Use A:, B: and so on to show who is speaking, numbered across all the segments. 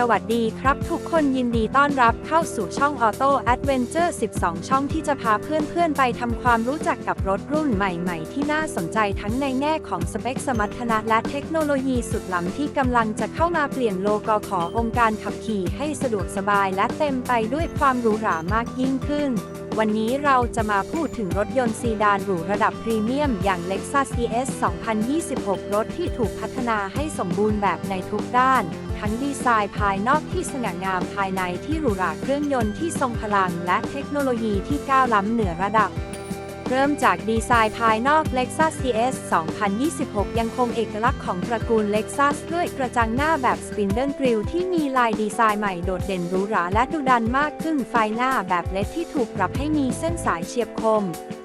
A: สวัสดีครับทุกคนยินดีต้อนรับเข้าสู่ช่อง Auto Adventure 12 ช่องที่จะพาเพื่อนๆ ไปทำความรู้จักกับรถรุ่นใหม่ๆ ที่น่าสนใจทั้งในแง่ของสเปคสมรรถนะและเทคโนโลยีสุดล้ำที่กำลังจะเข้ามาเปลี่ยนโลกขององค์การขับขี่ให้สะดวกสบายและเต็มไปด้วยความหรูหรามากยิ่งขึ้นวันนี้เราจะมาพูดถึงรถยนต์ซีดานหรูระดับพรีเมียมอย่าง Lexus ES 2026 รถที่ถูกพัฒนาให้สมบูรณ์แบบในทุกด้าน ทั้งดีไซน์ภายนอกที่สง่างามภายในที่หรูหราเครื่องยนต์ที่ทรงพลังและเทคโนโลยีที่ก้าวล้ำเหนือระดับ เริ่มจากดีไซน์ภายนอก Lexus CS 2026 ยังคงเอกลักษณ์ของตระกูล Lexus ด้วยกระจังหน้าแบบ Spindle Grille ที่มีลายดีไซน์ใหม่โดดเด่นหรูหราและดุดันมากขึ้นไฟหน้าแบบเล็ดที่ถูกปรับให้มีเส้นสายเฉียบคม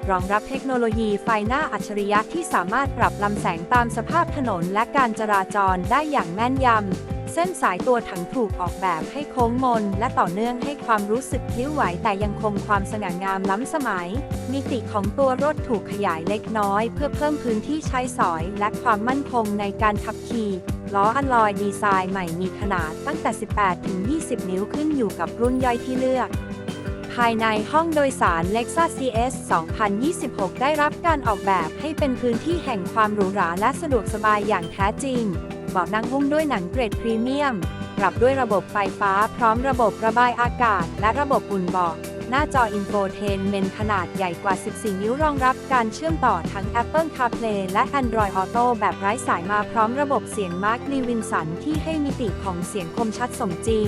A: รองรับเทคโนโลยีไฟหน้าอัจฉริยะที่สามารถปรับลำแสงตามสภาพถนนและการจราจรได้อย่างแม่นยำ เส้นสายตัวถังถูกออกแบบให้โค้งมน และต่อเนื่องให้ความรู้สึกพลิ้วไหวแต่ยังคงความสง่างามล้ำสมัย มิติของตัวรถถูกขยายเล็กน้อย เพื่อเพิ่มพื้นที่ใช้สอยและความมั่นคงในการขับขี่ล้ออัลลอยดีไซน์ใหม่มีขนาดตั้งแต่ 18 ถึง 20 นิ้วขึ้นอยู่กับรุ่นย่อยที่เลือก ภายในห้องโดยสาร Lexus CS 2026 ได้รับการออกแบบให้เป็นพื้นที่แห่งความหรูหราและสะดวกสบายอย่างแท้จริง เบาะนั่งหุ้มด้วยหนังเกรดพรีเมียม ปรับด้วยระบบไฟฟ้าพร้อมระบบระบายอากาศ และระบบอุ่นเบาะหน้าจออินโฟเทนเมนขนาดใหญ่กว่า 14 นิ้วรองรับการเชื่อมต่อทั้ง Apple CarPlay และ Android Auto แบบไร้สายมาพร้อมระบบเสียง Mark Levinson ที่ให้มิติของเสียงคมชัดสมจริง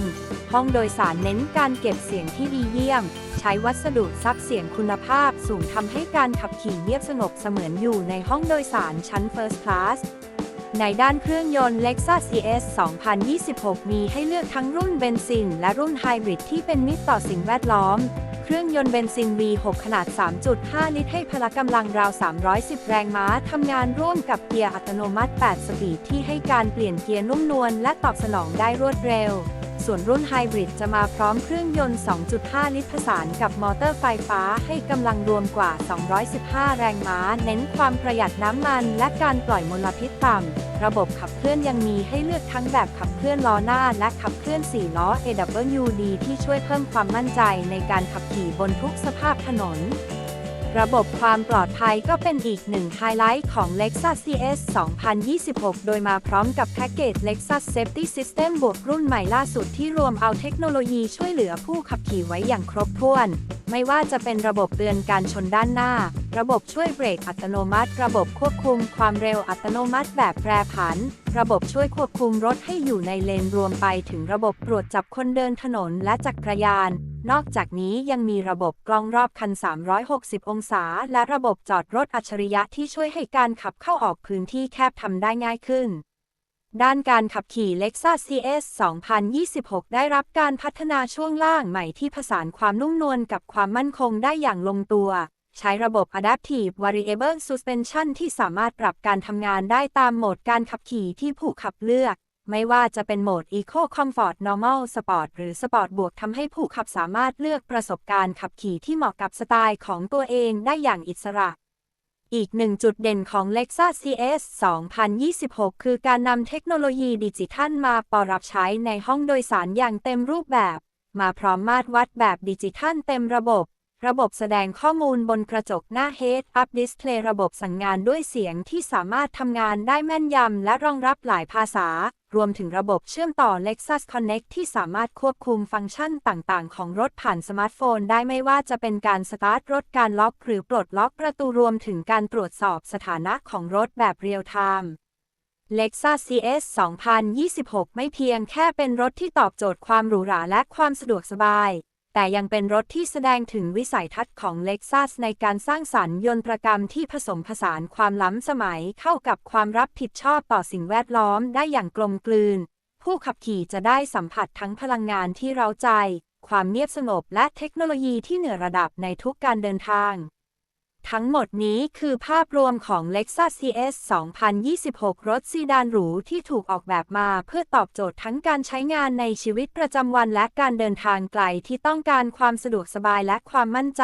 A: ห้องโดยสารเน้นการเก็บเสียงที่ดีเยี่ยม ใช้วัสดุซับเสียงคุณภาพสูงทำให้การขับขี่เงียบสงบเสมือนอยู่ในห้องโดยสารชั้น First Class ในด้านเครื่องยนต์ Lexus ES 2026 มีให้เลือกทั้งรุ่นเบนซิน และรุ่นไฮบริดที่เป็นมิตรต่อสิ่งแวดล้อม เครื่องยนต์เบนซิน V6 ขนาด 3.5 ลิตรให้พละกำลังราว 310 แรงม้า ทำงานร่วมกับเกียร์อัตโนมัติ 8 สปีดที่ให้การเปลี่ยนเกียร์นุ่มนวลและตอบสนองได้รวดเร็ว ส่วนรุ่นไฮบริดจะมาพร้อมเครื่องยนต์ 2.5 ลิตรผสานกับมอเตอร์ไฟฟ้าให้กำลังรวมกว่า 215 แรงม้า เน้นความประหยัดน้ำมันและการปล่อยมลพิษต่ำ ระบบขับเคลื่อนยังมีให้เลือกทั้งแบบขับเคลื่อนล้อหน้าและขับเคลื่อน 4 ล้อ AWD ที่ช่วยเพิ่มความมั่นใจในการขับขี่บนทุกสภาพถนน ระบบความปลอดภัยก็เป็นอีกหนึ่งไฮไลท์ของ Lexus CS 2026 โดยมาพร้อมกับแพ็กเกจ Lexus Safety System บวกรุ่นใหม่ล่าสุดที่รวมเอาเทคโนโลยีช่วยเหลือผู้ขับขี่ไว้อย่างครบถ้วน ไม่ว่าจะเป็นระบบเตือนการชนด้านหน้า ระบบช่วยเบรกอัตโนมัติ ระบบควบคุมความเร็วอัตโนมัติแบบแปรผัน ระบบช่วยควบคุมรถให้อยู่ในเลนรวมไปถึงระบบตรวจจับคนเดินถนนและจักรยาน นอกจากนี้ยังมีระบบกล้องรอบคัน 360 องศา และระบบจอดรถอัจฉริยะที่ช่วยให้การขับเข้าออกพื้นที่แคบทำได้ง่ายขึ้น ด้านการขับขี่ Lexus CS 2026 ได้รับการพัฒนาช่วงล่างใหม่ที่ผสานความนุ่มนวลกับความมั่นคงได้อย่างลงตัว ใช้ระบบ Adaptive Variable Suspension ที่สามารถปรับการทำงานได้ตามโหมดการขับขี่ที่ผู้ขับเลือก ไม่ว่าจะเป็นโหมด Eco Comfort Normal Sport หรือ Sport บวกทำให้ผู้ขับสามารถเลือกประสบการณ์ขับขี่ที่เหมาะกับสไตล์ของตัวเองได้อย่างอิสระ อีกหนึ่งจุดเด่นของ Lexus CS 2026 คือการนำเทคโนโลยีดิจิทัลมาปรับใช้ในห้องโดยสารอย่างเต็มรูปแบบ มาพร้อมมาตรวัดแบบดิจิทัลเต็มระบบ ระบบแสดงข้อมูลบนกระจกหน้า Head Up Display ระบบสั่งงานด้วยเสียงที่สามารถทำงานได้แม่นยำและรองรับหลายภาษา รวมถึงระบบเชื่อมต่อ Lexus Connect ที่สามารถควบคุมฟังก์ชันต่างๆ ของรถผ่านสมาร์ทโฟน ได้ไม่ว่าจะเป็นการสตาร์ทรถการล็อกหรือปลดล็อกประตูรวมถึงการตรวจสอบสถานะของรถแบบเรียลไทม์ Lexus CS 2026 ไม่เพียงแค่เป็นรถที่ตอบโจทย์ความหรูหราและความสะดวกสบาย แต่ยังเป็นรถที่แสดงถึงวิสัยทัศน์ของ Lexus ในการสร้างสรรค์ยนตรกรรมที่ผสมผสานความล้ำสมัยเข้ากับความรับผิดชอบต่อสิ่งแวดล้อมได้อย่างกลมกลืน ผู้ขับขี่จะได้สัมผัสทั้งพลังงานที่เราใจ ความเงียบสงบและเทคโนโลยีที่เหนือระดับในทุกการเดินทาง ทั้งหมดนี้คือภาพรวมของ Lexus CS 2026 รถซีดานหรูที่ถูกออกแบบมาเพื่อตอบโจทย์ทั้งการใช้งานในชีวิตประจำวันและการเดินทางไกลที่ต้องการความสะดวกสบายและความมั่นใจ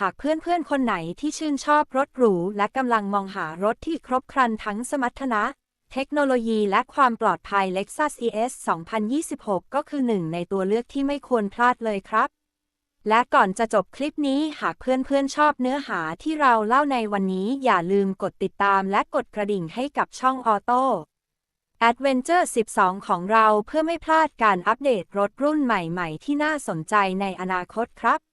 A: หากเพื่อนๆ คนไหนที่ชื่นชอบรถหรู และกำลังมองหารถที่ครบครันทั้งสมรรถนะ เทคโนโลยีและความปลอดภัย Lexus ES 2026 ก็คือหนึ่งในตัวเลือกที่ไม่ควรพลาดเลยครับ และก่อนจะจบคลิปนี้หากเพื่อนๆชอบเนื้อหาที่เราเล่าในวันนี้อย่าลืมกดติดตามและกดกระดิ่งให้กับช่องออโต้ Adventure 12 ของเราเพื่อไม่พลาดการอัปเดตรถรุ่นใหม่ๆ ที่น่าสนใจในอนาคตครับ